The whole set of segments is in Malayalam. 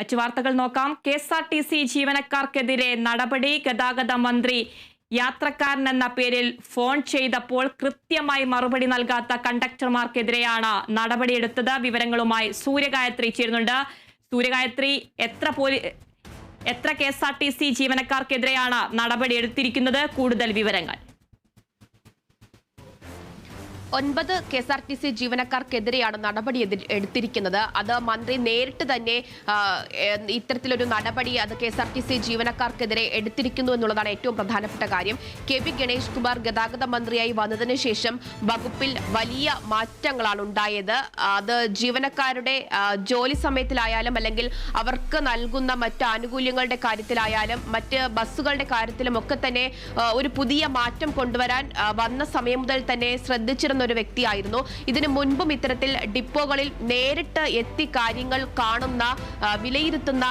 മറ്റു വാർത്തകൾ നോക്കാം. K S R T C ജീവനക്കാർക്കെതിരെ നടപടി ഗതാഗത മന്ത്രി യാത്രക്കാരൻ എന്ന പേരിൽ ഫോൺ ചെയ്തപ്പോൾ കൃത്യമായി മറുപടി നൽകാത്ത കണ്ടക്ടർമാർക്കെതിരെയാണ് നടപടിയെടുത്തത്. വിവരങ്ങളുമായി സൂര്യഗായത്രി ചേരുന്നുണ്ട്. സൂര്യഗായത്രി എത്ര പോലീ എത്ര K S R T C ജീവനക്കാർക്കെതിരെയാണ് നടപടിയെടുത്തിരിക്കുന്നത്? കൂടുതൽ വിവരങ്ങൾ. ഒൻപത് K S R T C ജീവനക്കാർക്കെതിരെയാണ് നടപടി എടുത്തിരിക്കുന്നത്. അത് മന്ത്രി നേരിട്ട് തന്നെ ഇത്തരത്തിലൊരു നടപടി അത് K S R T C ജീവനക്കാർക്കെതിരെ എടുത്തിരിക്കുന്നു എന്നുള്ളതാണ് ഏറ്റവും പ്രധാനപ്പെട്ട കാര്യം. കെ പി ഗണേഷ് കുമാർ ഗതാഗത മന്ത്രിയായി വന്നതിന് ശേഷം വകുപ്പിൽ വലിയ മാറ്റങ്ങളാണ് ഉണ്ടായത്. അത് ജീവനക്കാരുടെ ജോലി സമയത്തിലായാലും അല്ലെങ്കിൽ അവർക്ക് നൽകുന്ന മറ്റ് ആനുകൂല്യങ്ങളുടെ കാര്യത്തിലായാലും മറ്റ് ബസ്സുകളുടെ കാര്യത്തിലും ഒക്കെ തന്നെ ഒരു പുതിയ മാറ്റം കൊണ്ടുവരാൻ വന്ന സമയം മുതൽ തന്നെ ശ്രദ്ധിച്ചിരുന്ന ഒരു വ്യക്തിയായിരുന്നു. ഇതിനു മുൻപും ഇത്തരത്തിൽ ഡിപ്പോകളിൽ നേരിട്ട് എത്തി കാര്യങ്ങൾ കാണുന്ന വിലയിരുത്തുന്ന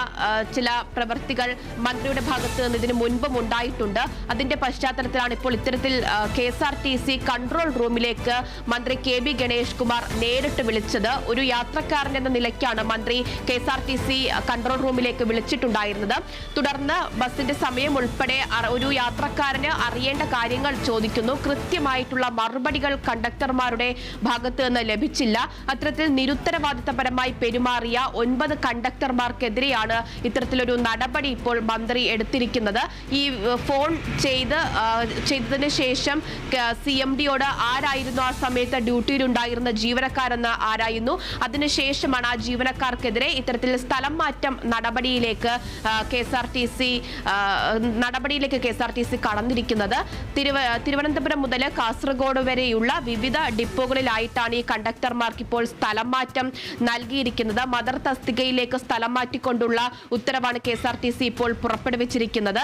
ചില പ്രവൃത്തികൾ മന്ത്രിയുടെ ഭാഗത്ത് നിന്ന് ഇതിനു മുൻപും ഉണ്ടായിട്ടുണ്ട്. അതിന്റെ പശ്ചാത്തലത്തിലാണ് ഇപ്പോൾ ഇത്തരത്തിൽ K S R T C control റൂമിലേക്ക് മന്ത്രി കെ ബി ഗണേഷ് കുമാർ നേരിട്ട് വിളിച്ചത്. ഒരു യാത്രക്കാരൻ എന്ന നിലയ്ക്കാണ് മന്ത്രി K S R T C control റൂമിലേക്ക് വിളിച്ചിട്ടുണ്ടായിരുന്നത്. തുടർന്ന് ബസിന്റെ സമയം ഉൾപ്പെടെ ഒരു യാത്രക്കാരന് അറിയേണ്ട കാര്യങ്ങൾ ചോദിക്കുന്നു. കൃത്യമായിട്ടുള്ള മറുപടികൾ കണ്ടക്ടർമാരുടെ ഭാഗത്ത് നിന്ന് ലഭിച്ചില്ല. അത്തരത്തിൽ നിരുത്തരവാദിത്തപരമായി പെരുമാറിയ ഒൻപത് കണ്ടക്ടർമാർക്കെതിരെയാണ് ഇത്തരത്തിലൊരു നടപടി ഇപ്പോൾ മന്ത്രി എടുത്തിരിക്കുന്നത്. ഈ ഫോൺ ചെയ്ത് ചെയ്തതിന് ശേഷം സി എം ഡിയോട് ആരായിരുന്നു ആ സമയത്ത് ഡ്യൂട്ടിയിലുണ്ടായിരുന്ന ജീവനക്കാരെന്ന് ആരായിരുന്നു അതിനുശേഷമാണ് ആ ജീവനക്കാർക്കെതിരെ ഇത്തരത്തിൽ സ്ഥലം മാറ്റം നടപടിയിലേക്ക് K S R T C നടപടിയിലേക്ക് K S R T C കടന്നിരിക്കുന്നത്. തിരുവ തിരുവനന്തപുരം മുതൽ കാസർഗോഡ് വരെയുള്ള വിവിധ ഡിപ്പോകളിലായിട്ടാണ് ഈ കണ്ടക്ടർമാർക്ക് ഇപ്പോൾ സ്ഥലം മാറ്റം നൽകിയിരിക്കുന്നത്. മദർ തസ്തികയിലേക്ക് സ്ഥലം മാറ്റിക്കൊണ്ടുള്ള ഉത്തരവാണ് K S R T C ഇപ്പോൾ പുറപ്പെടുവിച്ചിരിക്കുന്നത്.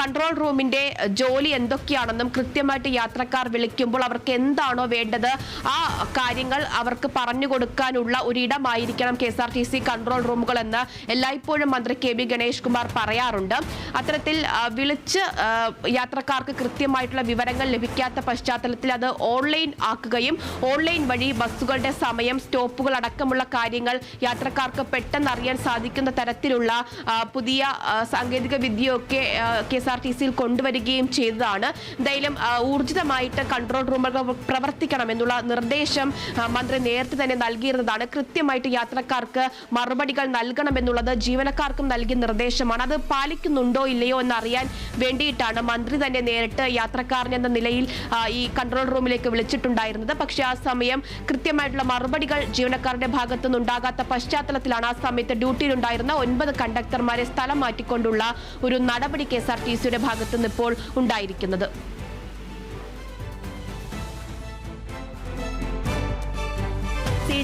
കൺട്രോൾ റൂമിന്റെ ജോലി എന്തൊക്കെയാണെന്നും കൃത്യമായിട്ട് യാത്രക്കാർ വിളിക്കുമ്പോൾ അവർക്ക് എന്താണോ വേണ്ടത് ആ കാര്യങ്ങൾ അവർക്ക് പറഞ്ഞു കൊടുക്കാനുള്ള ഒരിടമായിരിക്കണം K S R T C control റൂമുകൾ എന്ന് എല്ലായ്പ്പോഴും മന്ത്രി കെ ബി ഗണേഷ് കുമാർ പറയാറുണ്ട്. അത്തരത്തിൽ വിളിച്ച് യാത്രക്കാർക്ക് കൃത്യമായിട്ടുള്ള വിവരങ്ങൾ ലഭിക്കാത്ത പശ്ചാത്തലത്തിൽ അത് ഓൺലൈൻ ആക്കുകയും ഓൺലൈൻ വഴി ബസ്സുകളുടെ സമയം സ്റ്റോപ്പുകൾ അടക്കമുള്ള കാര്യങ്ങൾ യാത്രക്കാർക്ക് പെട്ടെന്ന് അറിയാൻ സാധിക്കുന്ന തരത്തിലുള്ള പുതിയ സാങ്കേതിക വിദ്യയൊക്കെ കെ എസ് ആർ ടി സിയിൽ കൊണ്ടുവരികയും ചെയ്തതാണ്. എന്തായാലും ഊർജിതമായിട്ട് കൺട്രോൾ റൂമുകൾ പ്രവർത്തിക്കണം എന്നുള്ള നിർദ്ദേശം മന്ത്രി നേരത്തെ തന്നെ നൽകിയിരുന്നതാണ്. കൃത്യമായിട്ട് യാത്രക്കാർക്ക് മറുപടികൾ നൽകണമെന്നുള്ളത് ജീവനക്കാർക്കും നൽകിയ നിർദ്ദേശമാണ്. അത് പാലിക്കുന്നുണ്ടോ ഇല്ലയോ എന്നറിയാൻ വേണ്ടിയിട്ടാണ് മന്ത്രി തന്നെ നേരിട്ട് യാത്രക്കാരൻ എന്ന നിലയിൽ ഈ കൺട്രോൾ റൂമിലേക്ക് വിളിച്ചിട്ടുണ്ടായിരുന്നത് പക്ഷേ ആ സമയം കൃത്യമായിട്ടുള്ള മറുപടികൾ ജീവനക്കാരുടെ ഭാഗത്തുനിന്ന് ഉണ്ടാകാത്ത പശ്ചാത്തലത്തിലാണ് ആ സമയത്ത് ഡ്യൂട്ടിയിലുണ്ടായിരുന്ന ഒൻപത് കണ്ടക്ടർമാരെ സ്ഥലം മാറ്റിക്കൊണ്ടുള്ള ഒരു നടപടി കെ എസ് ആർ ടി സിയുടെ ഭാഗത്തുനിന്ന് ഇപ്പോൾ ഉണ്ടായിരിക്കുന്നത്.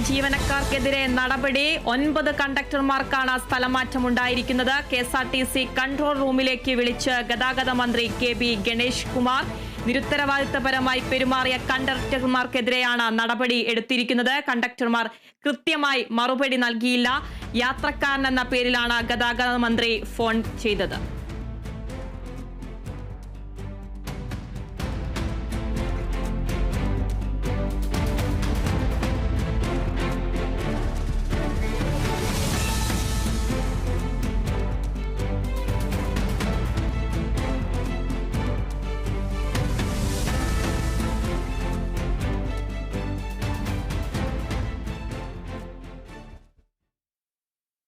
ജീവനക്കാർക്കെതിരെ നടപടി ഒൻപത് കണ്ടക്ടർമാർക്കാണ് സ്ഥലമാറ്റം ഉണ്ടായിരിക്കുന്നത് K S R T C control റൂമിലേക്ക് വിളിച്ച് ഗതാഗത മന്ത്രി കെ ബി ഗണേഷ് കുമാർ നിരുത്തരവാദിത്തപരമായി പെരുമാറിയ കണ്ടക്ടർമാർക്കെതിരെയാണ് നടപടി എടുത്തിരിക്കുന്നത്. കണ്ടക്ടർമാർ കൃത്യമായി മറുപടി നൽകിയില്ല. യാത്രക്കാരൻ എന്ന പേരിലാണ് ഗതാഗത മന്ത്രി ഫോൺ ചെയ്തത്.